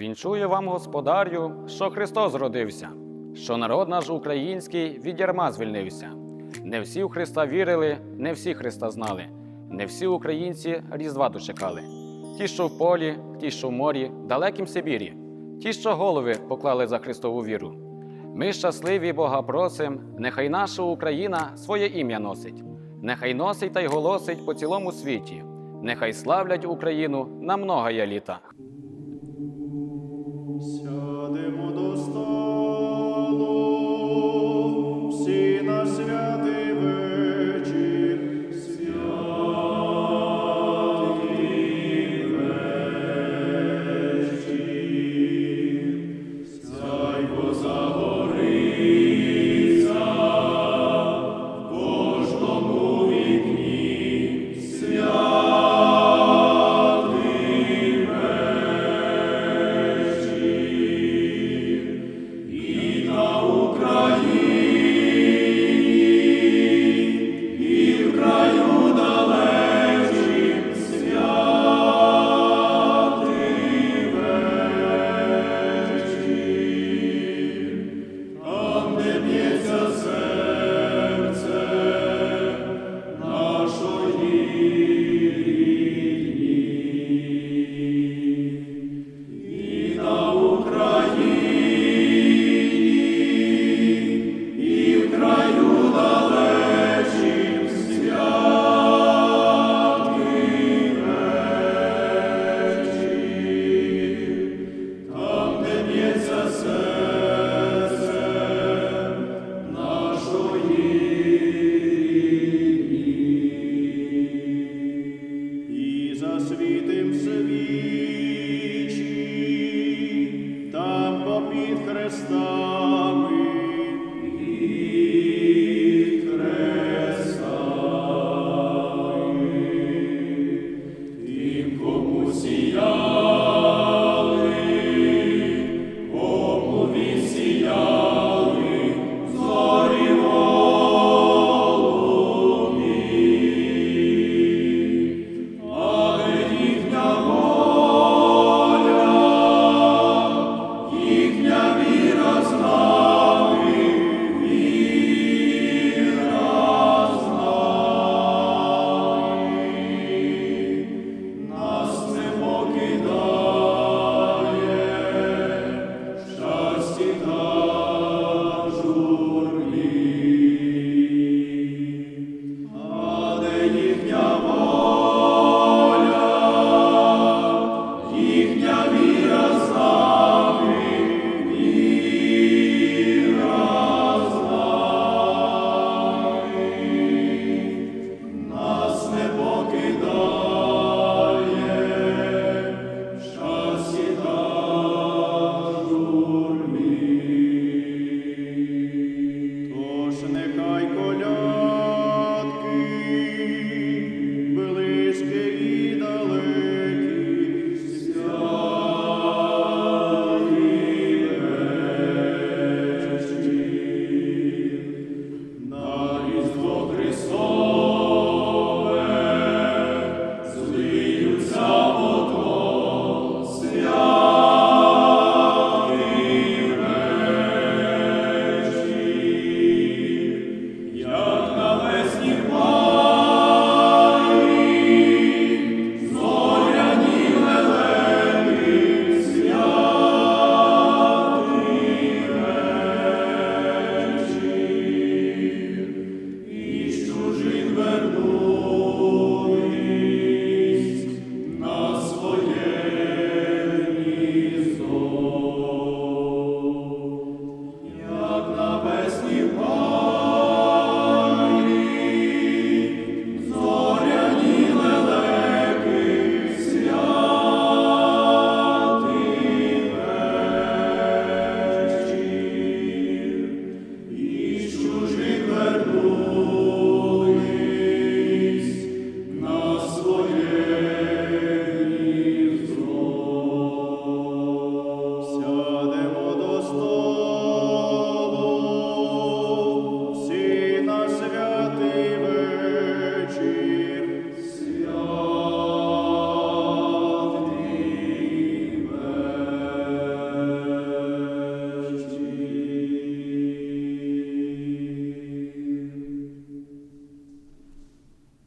Вінчую вам, господарю, що Христос родився, що народ наш український від ярма звільнився. Не всі у Христа вірили, не всі Христа знали, не всі українці Різдва дочекали. Ті, що в полі, ті, що в морі, далекім Сибірі, ті, що голови поклали за Христову віру. Ми щасливі Бога просим, нехай наша Україна своє ім'я носить, нехай носить та й голосить по цілому світі, нехай славлять Україну на многоя літа. під хрестами.